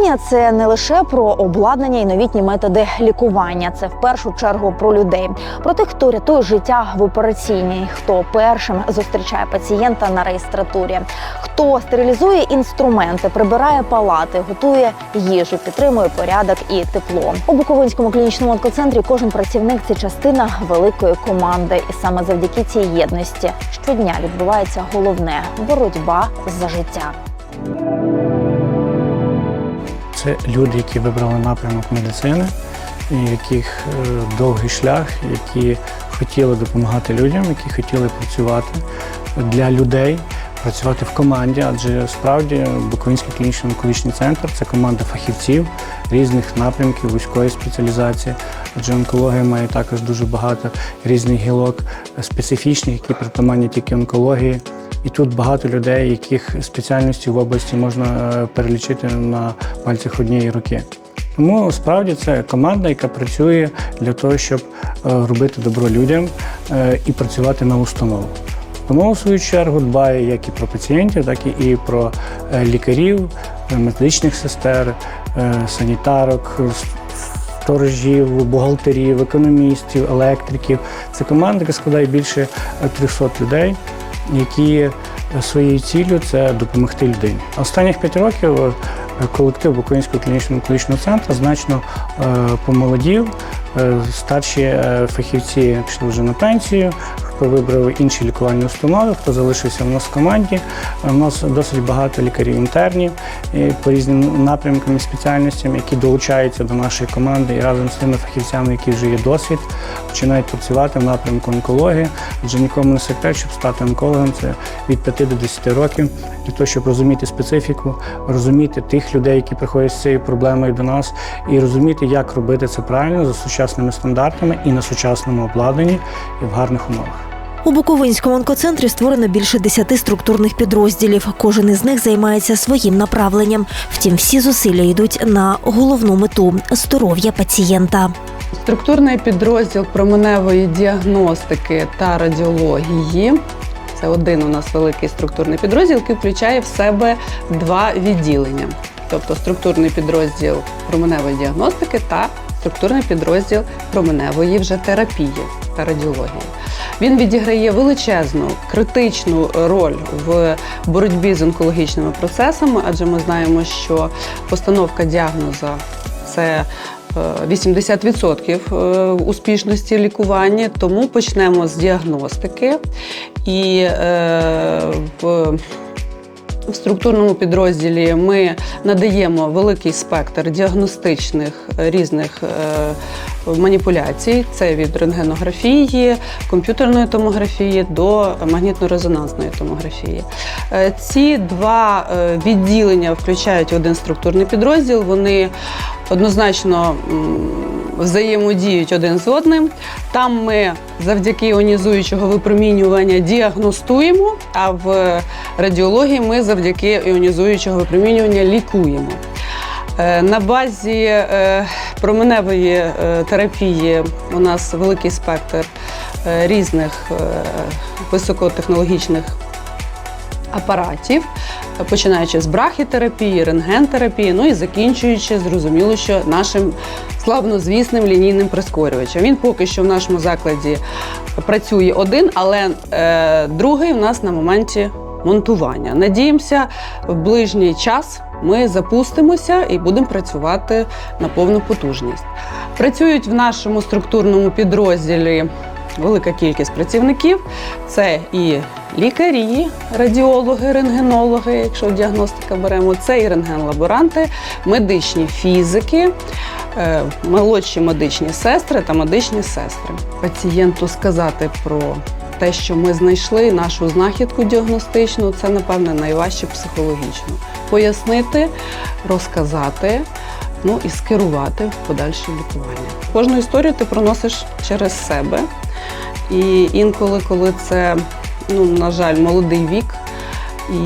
Сучасна це не лише про обладнання і новітні методи лікування. Це в першу чергу про людей, про тих, хто рятує життя в операційній, хто першим зустрічає пацієнта на реєстратурі, хто стерилізує інструменти, прибирає палати, готує їжу, підтримує порядок і тепло. У Буковинському клінічному онкоцентрі кожен працівник це частина великої команди, і саме завдяки цій єдності щодня відбувається головне боротьба за життя. Це люди, які вибрали напрямок медицини, яких е, довгий шлях, які хотіли допомагати людям, які хотіли працювати для людей, працювати в команді, адже справді Буковинський клінічний онкологічний центр це команда фахівців різних напрямків, вузької спеціалізації. Адже онкологія має також дуже багато різних гілок е, специфічних, які притаманні тільки онкології. І тут багато людей, яких спеціальності в області можна е, перелічити на пальцях однієї руки. Тому справді це команда, яка працює для того, щоб е, робити добро людям е, і працювати на установу. Тому, в свою чергу, дбає як і про пацієнтів, так і про лікарів, медичних сестер, санітарок, сторожів, бухгалтерів, економістів, електриків. Це команда, яка складає більше е, 300 людей, які своєю ціллю це допомогти людині. Останніх п'ять років е, колектив Українського клінічного онкологічного центру значно е, помолодів. Е, Старші фахівці пішли вже на пенсію, хто вибрав інші лікувальні установи, хто залишився в нас в команді. У нас досить багато лікарів інтернів е, по різним напрямкам і спеціальностям, які долучаються до нашої команди і разом з тими фахівцями, які вже є досвід, починають працювати в напрямку онкології. Адже нікому не секрет, щоб стати онкологом, це від 5 до 10 років для того, щоб розуміти специфіку, розуміти тих людей, які приходять з цією проблемою до нас, і розуміти, як робити це правильно за сучасними стандартами і на сучасному обладнанні і в гарних умовах. У Буковинському онкоцентрі створено більше десяти структурних підрозділів. Кожен із них займається своїм направленням. Втім, всі зусилля йдуть на головну мету здоров'я пацієнта. Структурний підрозділ променевої діагностики та радіології. Це один у нас великий структурний підрозділ, який включає в себе два відділення. Тобто структурний підрозділ променевої діагностики та структурний підрозділ променевої вже терапії та радіології. Він відіграє величезну критичну роль в боротьбі з онкологічними процесами, адже ми знаємо, що постановка діагноза це е, 80% е, успішності лікування, тому почнемо з діагностики. І е, в в структурному підрозділі ми надаємо великий спектр діагностичних е, різних е, маніпуляцій. Це від рентгенографії, комп'ютерної томографії до магнітно-резонансної томографії. Е, Ці два відділення включають один структурний підрозділ. Вони однозначно взаємодіють один з одним. Там ми завдяки іонізуючого випромінювання діагностуємо, а в радіології ми завдяки іонізуючого випромінювання лікуємо. Е, На базі е, променевої е, терапії у нас великий спектр різних високотехнологічних апаратів, починаючи з брахітерапії, рентгентерапії, ну і закінчуючи, зрозуміло, що нашим славнозвісним лінійним прискорювачем. Він поки що в нашому закладі працює один, але е, другий у нас на моменті монтування. Надіємося, в ближній час ми запустимося і будемо працювати на повну потужність. Працюють в нашому структурному підрозділі велика кількість працівників. Це і лікарі, радіологи, рентгенологи, якщо діагностика беремо, це і рентген-лаборанти, медичні фізики, е, молодші медичні сестри та медичні сестри. Пацієнту сказати про те, що ми знайшли нашу знахідку діагностичну, це напевне найважче психологічно. Пояснити, розказати. Ну і скерувати в подальше лікування. Кожну історію ти проносиш через себе. І інколи, коли це, ну, на жаль, молодий вік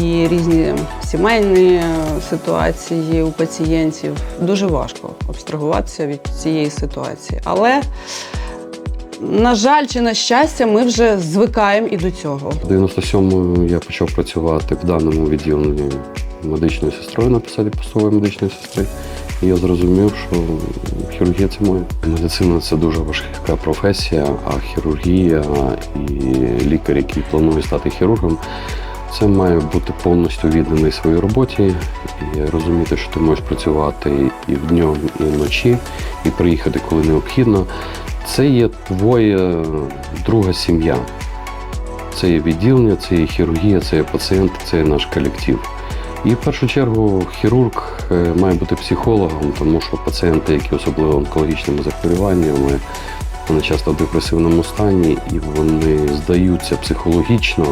і різні сімейні ситуації у пацієнтів, дуже важко абстрагуватися від цієї ситуації. Але, на жаль, чи на щастя, ми вже звикаємо і до цього. В 97-му я почав працювати в даному відділенні медичною сестрою на посаді постової медичної сестри. І я зрозумів, що хірургія це моє. Медицина це дуже важка професія, а хірургія і лікар, який планує стати хірургом, це має бути повністю відданий своїй роботі і розуміти, що ти можеш працювати і вднем, і вночі, і приїхати, коли необхідно. Це є твоя друга сім'я. Це є відділення, це є хірургія, це є пацієнт, це є наш колектив. І в першу чергу хірург е, має бути психологом, тому що пацієнти, які особливо онкологічними захворюваннями, вони часто в депресивному стані і вони здаються психологічно.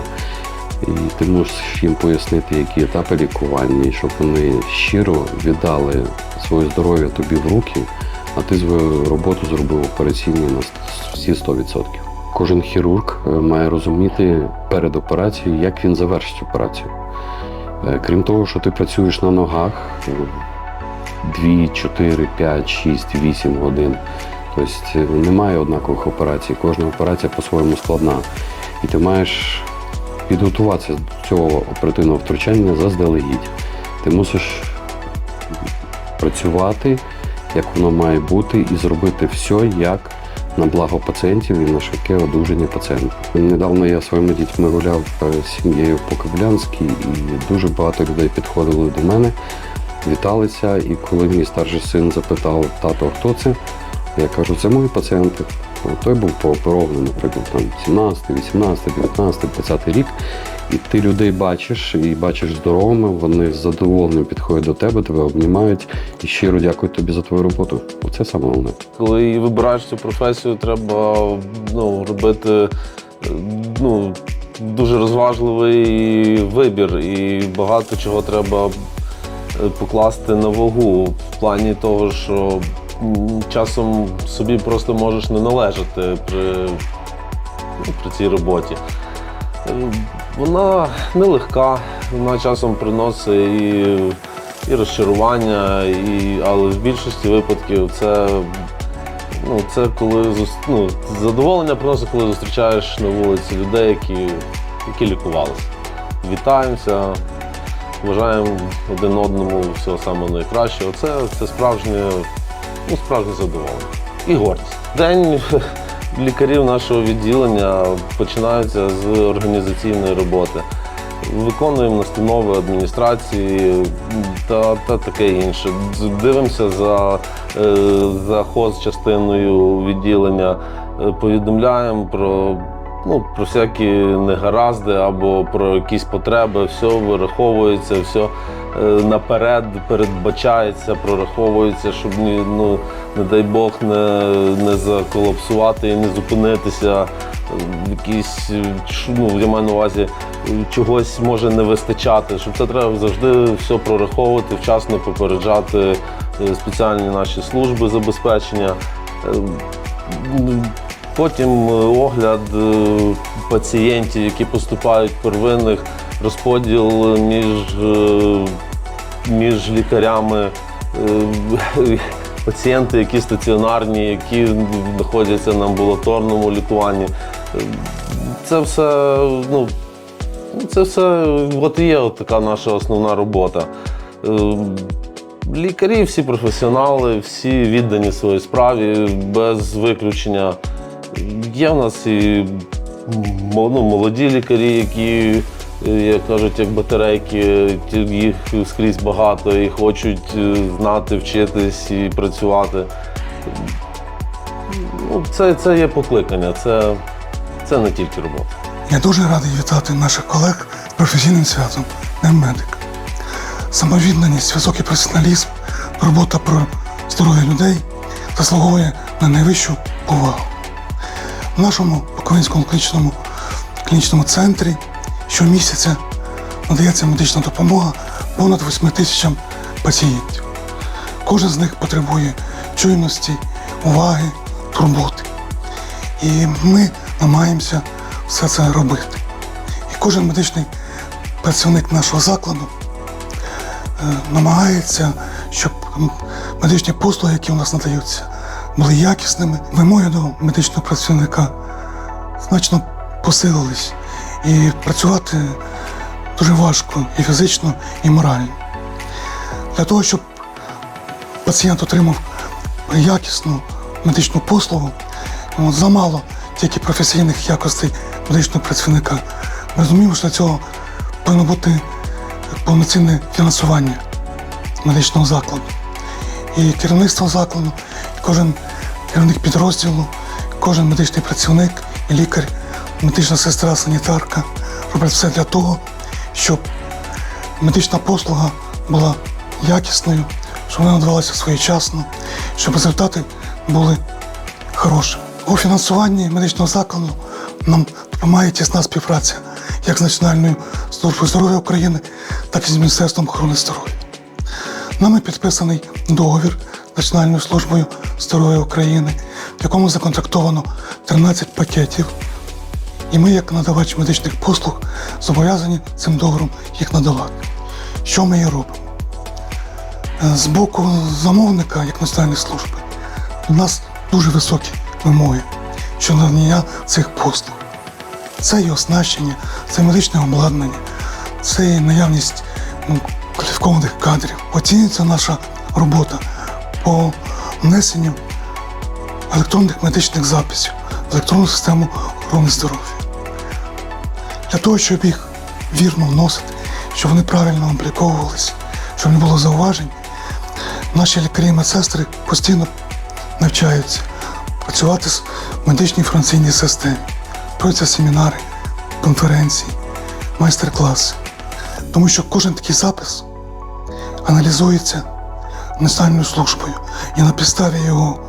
І ти можеш їм пояснити, які етапи лікування, щоб вони щиро віддали своє здоров'я тобі в руки, а ти свою роботу зробив операційні на всі 100%. Кожен хірург е, має розуміти перед операцією, як він завершить операцію. Е, Крім того, що ти працюєш на ногах е, 2, 4, 5, 6, 8 годин. Тобто е, немає однакових операцій. Кожна операція по-своєму складна. І ти маєш підготуватися до цього оперативного втручання заздалегідь. Ти мусиш працювати, як воно має бути, і зробити все як на благо пацієнтів і на швидке одужання пацієнта. Недавно я своїми дітьми гуляв е, з сім'єю по Кобилянській, і дуже багато людей підходили до мене, віталися. І коли мій старший син запитав, тато, хто це? Я кажу, це мої пацієнти. Той був пооперований, наприклад, там 17, 18, 19, 20 рік. І ти людей бачиш і бачиш здоровими, вони з задоволенням підходять до тебе, тебе обнімають і щиро дякують тобі за твою роботу. Оце саме головне. Коли вибираєш цю професію, треба ну, робити ну, дуже розважливий вибір, і багато чого треба е, покласти на вагу в плані того, що часом собі просто можеш не належати при, ну, при цій роботі. Е, Вона нелегка, вона часом приносить і, і розчарування, і, але в більшості випадків це Ну, це коли ну, задоволення приносить, коли зустрічаєш на вулиці людей, які, які лікувалися. Вітаємося, бажаємо один одному всього самого найкращого. Це, це справжнє, ну, справжнє задоволення. І гордість. День лікарів нашого відділення починається з організаційної роботи. Виконуємо настанови адміністрації та, та таке інше. Дивимося за, е, за частиною відділення, е, повідомляємо про, ну, про всякі негаразди або про якісь потреби. Все вираховується, все наперед передбачається, прораховується, щоб ну, не дай Бог не, не заколапсувати і не зупинитися. Якісь, е, ну, я маю на увазі, е, чогось може не вистачати, щоб це треба завжди все прораховувати, вчасно попереджати е, спеціальні наші служби забезпечення. Е, Потім е, огляд е, пацієнтів, які поступають первинних, розподіл між, е, між лікарями. е, Пацієнти, які стаціонарні, які знаходяться на амбулаторному лікуванні. Це все, ну, це все от є от така наша основна робота. Е, Лікарі всі професіонали, всі віддані своїй справі, без виключення. Є в нас і ну, молоді лікарі, які, як кажуть, як батарейки, їх скрізь багато і хочуть е, знати, вчитись і працювати. Ну, це, це є покликання, це, це не тільки робота. Я дуже радий вітати наших колег з професійним святом Днем медика. Самовідданість, високий професіоналізм, робота про здоров'я людей заслуговує на найвищу повагу. В нашому Буковинському клінічному, клінічному центрі щомісяця надається медична допомога понад 8 тисячам пацієнтів. Кожен з них потребує чуйності, уваги, турботи. І ми намагаємося все це робити. І кожен медичний працівник нашого закладу е, намагається, щоб медичні послуги, які у нас надаються, були якісними. Вимоги до медичного працівника значно посилились. І працювати дуже важко і фізично, і морально. Для того, щоб пацієнт отримав якісну медичну послугу, от, замало тільки професійних якостей медичного працівника. Ми розуміємо, що для цього повинно бути повноцінне фінансування медичного закладу. І керівництво закладу, і кожен керівник підрозділу, кожен медичний працівник, і лікар, медична сестра, санітарка роблять все для того, щоб медична послуга була якісною, щоб вона надавалася своєчасно, щоб результати були хороші. У фінансуванні медичного закладу нам допомагає тісна співпраця як з Національною службою здоров'я України, так і з Міністерством охорони здоров'я. Нами підписаний договір Національною службою здоров'я України, в якому законтрактовано 13 пакетів. І ми, як надавач медичних послуг, зобов'язані цим договором їх надавати. Що ми і робимо? Е, З боку замовника, як національної служби, у нас дуже високі вимоги щодо надання цих послуг. Це і оснащення, це медичне обладнання, це і наявність ну, кваліфікованих кадрів. Оцінюється наша робота по внесенню електронних медичних записів в електронну систему охорони здоров'я. Для того, щоб їх вірно вносити, щоб вони правильно обліковувалися, щоб не було зауважень, наші лікарі і медсестри постійно навчаються працювати в медичній інформаційній системі. Проводяться семінари, конференції, майстер-класи. Тому що кожен такий запис аналізується Національною службою і на підставі його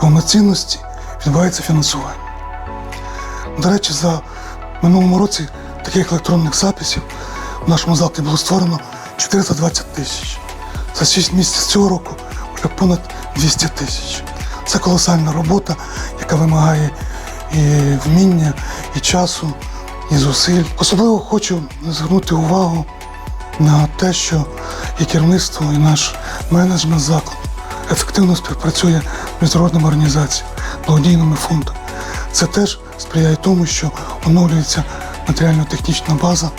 повноцінності відбувається фінансування. До речі, за минулому році таких електронних записів в нашому закладі було створено 420 тисяч. За 6 місяців цього року вже понад 200 тисяч. Це колосальна робота, яка вимагає і вміння, і часу, і зусиль. Особливо хочу звернути увагу на те, що і керівництво, і наш менеджмент закладу ефективно співпрацює з міжнародними організаціями, благодійними фондами. Це теж сприяє тому, що оновлюється матеріально-технічна база,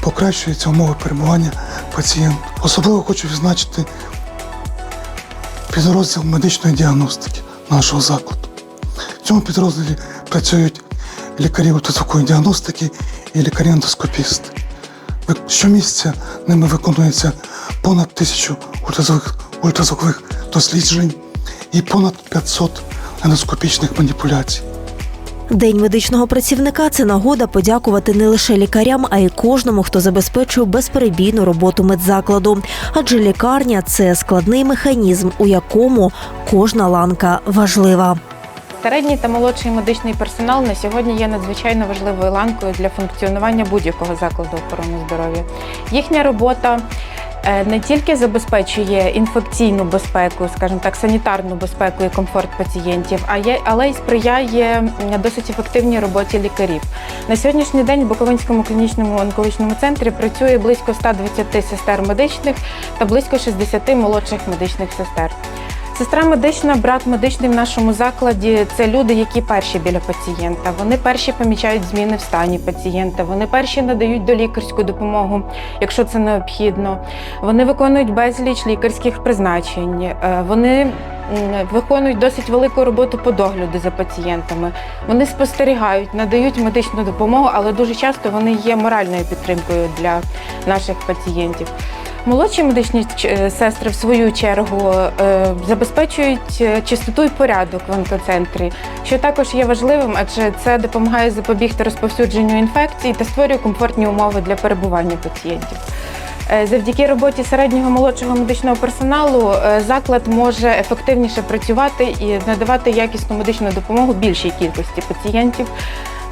покращуються умови перебування пацієнта. Особливо хочу відзначити підрозділ медичної діагностики нашого закладу. В цьому підрозділі працюють лікарі ультразвукової діагностики і лікарі-ендоскопісти. Щомісяця ними виконується понад тисячу ультразвукових, ультразвукових досліджень і понад 500 ендоскопічних маніпуляцій. День медичного працівника це нагода подякувати не лише лікарям, а й кожному, хто забезпечує безперебійну роботу медзакладу. Адже лікарня це складний механізм, у якому кожна ланка важлива. Середній та молодший медичний персонал на сьогодні є надзвичайно важливою ланкою для функціонування будь-якого закладу охорони здоров'я. Їхня робота не тільки забезпечує інфекційну безпеку, скажімо так, санітарну безпеку і комфорт пацієнтів, а є, але й сприяє досить ефективній роботі лікарів. На сьогоднішній день в Буковинському клінічному онкологічному центрі працює близько 120 сестер медичних та близько 60 молодших медичних сестер. Сестра медична, брат медичний в нашому закладі це люди, які перші біля пацієнта. Вони перші помічають зміни в стані пацієнта. Вони перші надають долікарську допомогу, якщо це необхідно. Вони виконують безліч лікарських призначень. Е, Вони виконують досить велику роботу по догляду за пацієнтами. Вони спостерігають, надають медичну допомогу, але дуже часто вони є моральною підтримкою для наших пацієнтів. Молодші медичні е, сестри, в свою чергу, е, забезпечують е, чистоту і порядок в онкоцентрі, що також є важливим, адже це допомагає запобігти розповсюдженню інфекцій та створює комфортні умови для перебування пацієнтів. Завдяки роботі середнього молодшого медичного персоналу заклад може ефективніше працювати і надавати якісну медичну допомогу більшій кількості пацієнтів.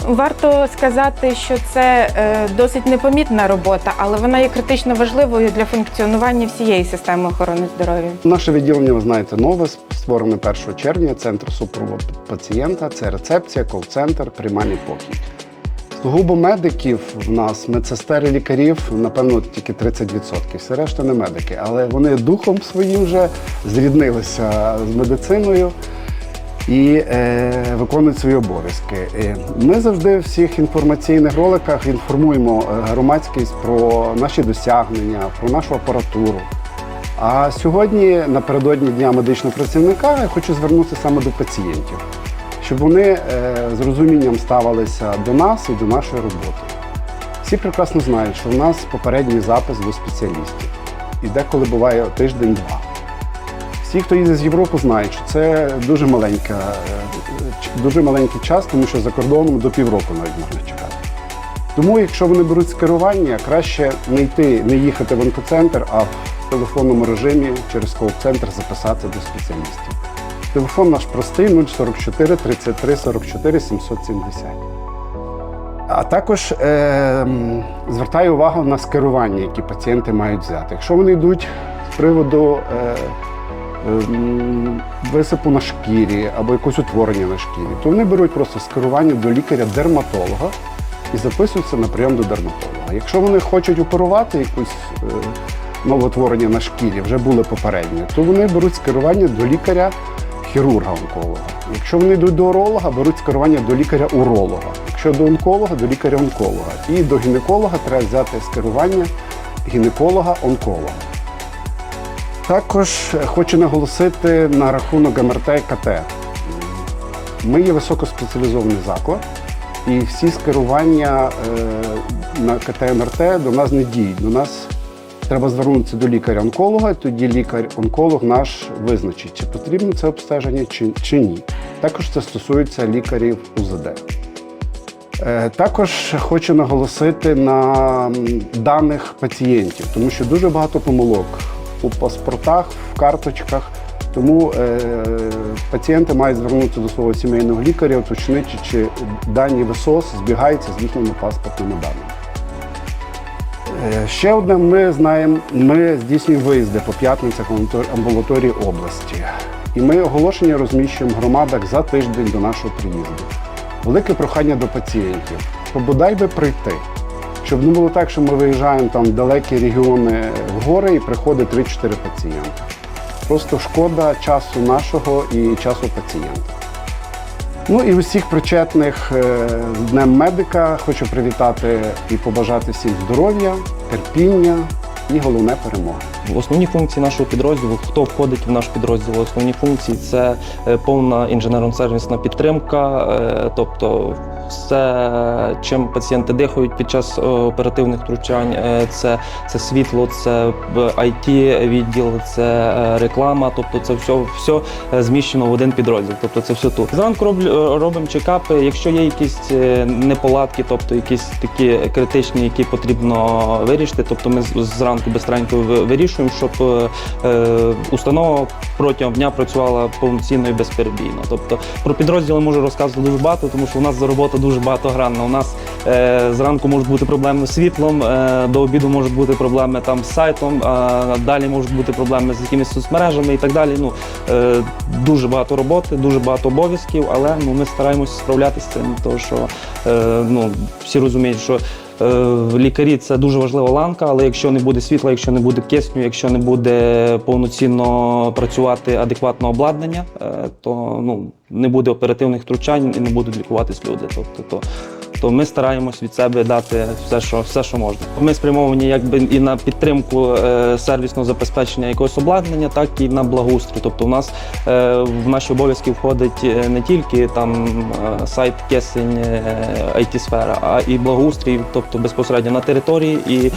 Варто сказати, що це е, досить непомітна робота, але вона є критично важливою для функціонування всієї системи охорони здоров'я. Наше відділення, ви знаєте, нове, створене 1 червня, центр супроводу пацієнта, це рецепція, кол-центр, приймальний покій. Сугубо медиків в нас, медсестер і лікарів, напевно, тільки 30%. Все решта не медики, але вони духом своїм вже зріднилися з медициною і е, виконують свої обов'язки. Е, Ми завжди в всіх інформаційних роликах інформуємо е, громадськість про наші досягнення, про нашу апаратуру. А сьогодні, напередодні Дня медичного працівника, я хочу звернутися саме до пацієнтів, щоб вони е, з розумінням ставилися до нас і до нашої роботи. Всі прекрасно знають, що в нас попередній запис до спеціалістів. І деколи буває тиждень-два. Всі, хто їздить з Європи, знають, що це дуже маленька, е, дуже маленький час, тому що за кордоном до півроку навіть можна чекати. Тому, якщо вони беруть скерування, краще не йти, не їхати в онкоцентр, а в телефонному режимі через кол-центр записати до спеціалістів. Телефон наш простий 044 33 44 770. А також е, звертаю увагу на скерування, які пацієнти мають взяти. Якщо вони йдуть з приводу е, висипу на шкірі або якогось утворення на шкірі, то вони беруть просто скерування до лікаря-дерматолога і записуються на прийом до дерматолога. Якщо вони хочуть оперувати якусь е, новотворення на шкірі, вже були попередні, то вони беруть скерування до лікаря хірурга-онколога. Якщо вони йдуть до уролога, беруть скерування до лікаря-уролога. Якщо до онколога, до лікаря-онколога. І до гінеколога треба взяти скерування гінеколога-онколога. Також хочу наголосити на рахунок МРТ і КТ. Ми є високоспеціалізований заклад, і всі скерування е, на КТ МРТ до нас не діють. До нас треба звернутися до лікаря-онколога, тоді лікар-онколог наш визначить, чи потрібно це обстеження, чи, чи ні. Також це стосується лікарів УЗД. Е, Також хочу наголосити на даних пацієнтів, тому що дуже багато помилок у паспортах, в карточках. Тому е, пацієнти мають звернутися до свого сімейного лікаря, уточнити, чи дані ВСОС збігаються з їхніми паспортними даними. Е, Ще одне, ми знаємо, ми здійснюємо виїзди по п'ятницях амбулаторії області. І ми оголошення розміщуємо в громадах за тиждень до нашого приїзду. Велике прохання до пацієнтів, щоб бодай би прийти. Щоб не було так, що ми виїжджаємо там в далекі регіони в гори і приходить 3-4 пацієнти. Просто шкода часу нашого і часу пацієнта. Ну і усіх причетних е, з Днем медика хочу привітати і побажати всім здоров'я, терпіння і головне перемоги. Основні функції нашого підрозділу, хто входить в наш підрозділ, основні функції це е, повна інженерно-сервісна підтримка, е, тобто все, чим пацієнти дихають під час е, оперативних втручань, е, це, це світло, це it відділ, це е, реклама, тобто це все, все зміщено в один підрозділ. Тобто це все тут. Зранку робимо чекапи. Якщо є якісь неполадки, тобто якісь такі критичні, які потрібно вирішити, тобто ми зранку безстренько ви- вирішуємо, щоб установа протягом дня працювала повноцінно і безперебійно. Тобто про підрозділи можу розказувати дуже багато, тому що у нас за робота дуже багатогранна. У нас е, зранку можуть бути проблеми з світлом, е, до обіду можуть бути проблеми там з сайтом, а далі можуть бути проблеми з якимись соцмережами і так далі. Ну е, дуже багато роботи, дуже багато обов'язків, але ну ми стараємося справлятися з цим, тому що е, ну всі розуміють, що. Е, Лікарі це дуже важлива ланка, але якщо не буде світла, якщо не буде кисню, якщо не буде повноцінно працювати адекватне обладнання, е, то ну не буде оперативних втручань і не будуть лікуватись люди. Тобто, то, то ми стараємось від себе дати все, що все, що можна. Ми спрямовані якби і на підтримку е, сервісного забезпечення якогось обладнання, так і на благоустрій. Тобто, у нас е, в наші обов'язки входить е, не тільки там сайт кисень, it сфера а і благоустрій, тобто безпосередньо на території і,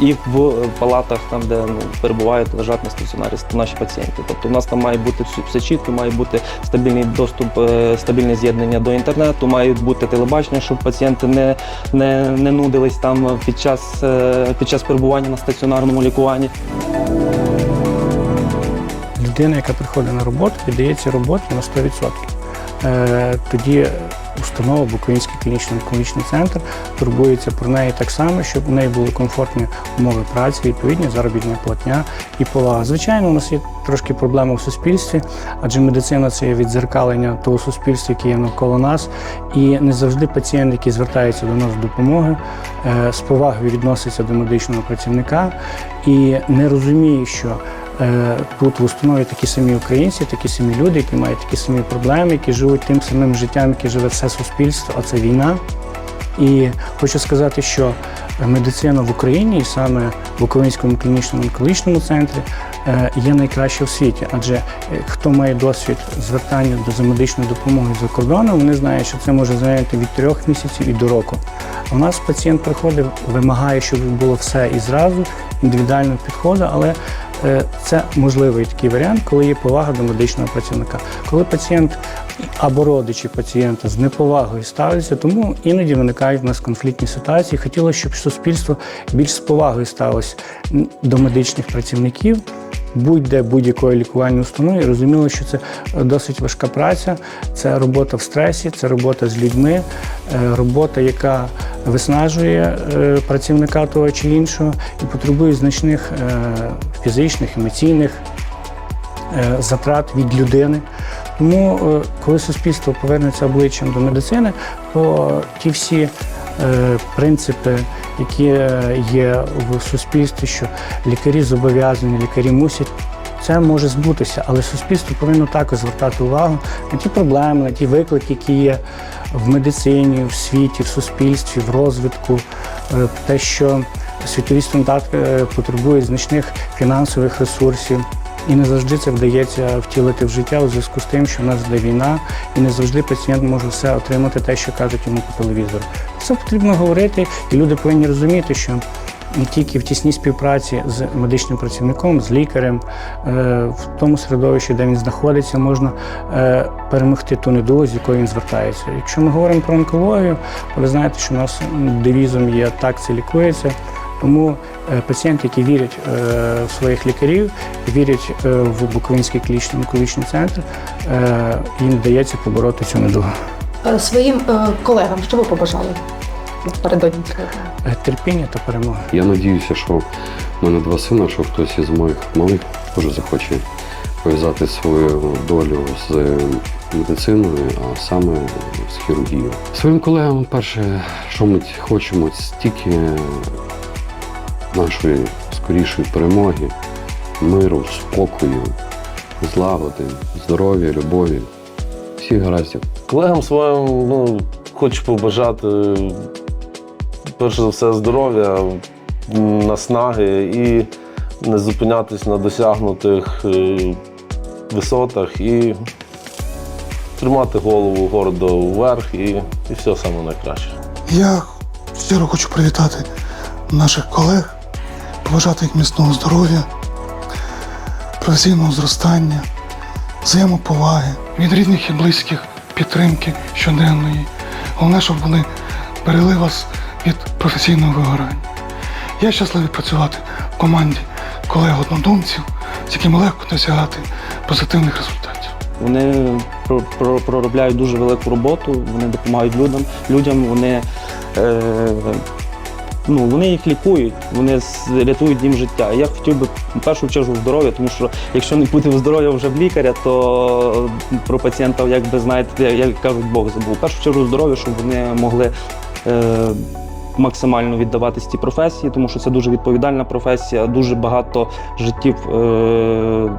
і в палатах, там де ну, перебувають, лежать на стаціонарі наші пацієнти. Тобто, у нас там має бути все- чітко, має бути стабільний доступ, стабільне з'єднання до інтернету, мають бути телебачення, щоб пацієнти не, не, не нудились там під час, е, під час перебування на стаціонарному лікуванні. Людина, яка приходить на роботу, віддається роботі на 100%. Е, Тоді установа Буковинський клінічний онкологічний центр турбується про неї так само, щоб у неї були комфортні умови праці, відповідні заробітна платня і повага. Звичайно, у нас є трошки проблема в суспільстві, адже медицина це є відзеркалення того суспільства, яке є навколо нас. І не завжди пацієнт, який звертається до нас з допомоги, е, з повагою відноситься до медичного працівника і не розуміє, що Тут в установі такі самі українці, такі самі люди, які мають такі самі проблеми, які живуть тим самим життям, яке живе все суспільство, а це війна. І хочу сказати, що медицина в Україні, і саме в Українському клінічному онкологічному центрі, е, є найкраща в світі. Адже е, хто має досвід звертання до медичної допомоги за кордоном, вони знають, що це може зайняти від трьох місяців і до року. У нас пацієнт приходить, вимагає, щоб було все і зразу, індивідуально підходить, але е, це можливий такий варіант, коли є повага до медичного працівника. Коли пацієнт або родичі пацієнта з неповагою ставляться, тому іноді виникають в нас конфліктні ситуації. Хотілося, щоб суспільство більш з повагою ставилось до медичних працівників. Будь-де будь-якої лікувальної установи, і розуміло, що це досить важка праця, це робота в стресі, це робота з людьми, е, робота, яка виснажує е, працівника того чи іншого і потребує значних е, фізичних, емоційних затрат від людини. Тому, коли суспільство повернеться обличчям до медицини, то ті всі принципи, які е, є в суспільстві, що лікарі зобов'язані, лікарі мусять. Це може збутися, але суспільство повинно також звертати увагу на ті проблеми, на ті виклики, які є в медицині, в світі, в суспільстві, в розвитку, Е, те, що світові стандарти е, потребують значних фінансових ресурсів. І не завжди це вдається втілити в життя у зв'язку з тим, що в нас йде війна, і не завжди пацієнт може все отримати те, що кажуть йому по телевізору. Це потрібно говорити, і люди повинні розуміти, що тільки в тісній співпраці з медичним працівником, з лікарем, е, в тому середовищі, де він знаходиться, можна е, перемогти ту недугу, з якою він звертається. Якщо ми говоримо про онкологію, ви знаєте, що у нас девізом є так, це лікується. Тому е, пацієнти, які вірять е, в своїх лікарів, вірять е, в Буковинський клінічний онкологічний центр, їм вдається побороти цю недугу. Своїм колегам, що ви побажали напередодні Терпіння та перемога. Я надіюся, що в мене два сина, що хтось із моїх малих теж захоче пов'язати свою долю з медициною, а саме з хірургією. Своїм колегам, перше, що ми хочемо, стільки нашої скорішої перемоги, миру, спокою, злагоди, здоров'я, любові. Всіх гараздів. Колегам своїм ну, хочу побажати перш за все здоров'я, наснаги і не зупинятись на досягнутих е, висотах і тримати голову гордо вверх і, і все саме найкраще. Я щиро хочу привітати наших колег, побажати їх міцного здоров'я, професійного зростання, взаємоповаги, від рідних і близьких підтримки щоденної. Головне, щоб вони берегли вас від професійного вигорання. Я щасливий працювати в команді колег-однодумців, з якими легко досягати позитивних результатів. Вони про- про- проробляють дуже велику роботу, вони допомагають людям. Людям вони, е, ну, вони їх лікують, вони рятують їм життя. Я хотів би в першу чергу здоров'я, тому що якщо не буде здоров'я вже в лікаря, то про пацієнта, як би знаєте, як кажуть, Бог забув. В першу чергу здоров'я, щоб вони могли. Е, Максимально віддаватись цій професії, тому що це дуже відповідальна професія, дуже багато життів е,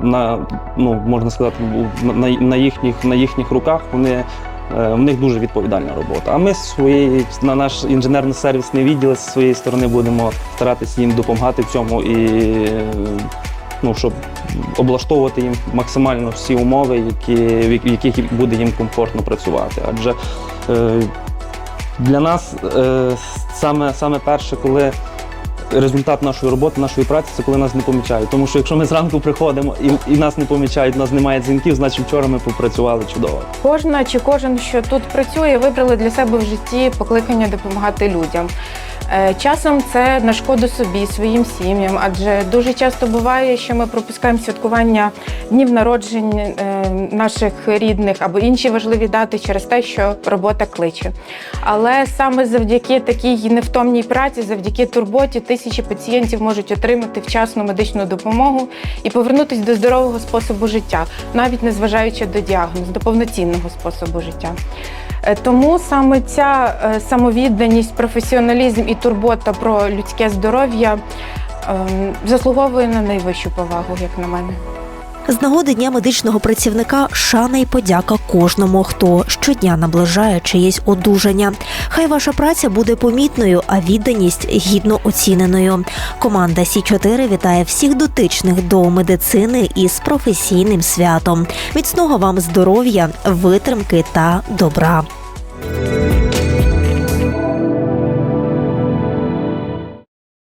на ну можна сказати, на, на їхніх на їхніх руках. Вони в них дуже відповідальна робота. А ми з своєї на наш інженерно-сервісний відділ з своєї сторони будемо старатися їм допомагати в цьому і е, ну щоб облаштовувати їм максимально всі умови, які в яких буде їм комфортно працювати. Адже е, для нас е, саме, саме перше, коли результат нашої роботи, нашої праці, це коли нас не помічають. Тому що якщо ми зранку приходимо і, і нас не помічають, у нас немає дзвінків, значить вчора ми попрацювали чудово. Кожна чи кожен, що тут працює, вибрали для себе в житті покликання допомагати людям. Е, Часом це на шкоду собі, своїм сім'ям, адже дуже часто буває, що ми пропускаємо святкування днів народжень е, наших рідних або інші важливі дати через те, що робота кличе. Але саме завдяки такій невтомній праці, завдяки турботі, тисячі пацієнтів можуть отримати вчасну медичну допомогу і повернутися до здорового способу життя, навіть незважаючи до діагнозу, до повноцінного способу життя. Е, Тому саме ця е, самовідданість, професіоналізм і турбота про людське здоров'я ем, заслуговує на найвищу повагу, як на мене. З нагоди дня медичного працівника шана й подяка кожному, хто щодня наближає чиєсь одужання. Хай ваша праця буде помітною, а відданість гідно оціненою. Команда Сі 4 вітає всіх дотичних до медицини із професійним святом. Міцного вам здоров'я, витримки та добра.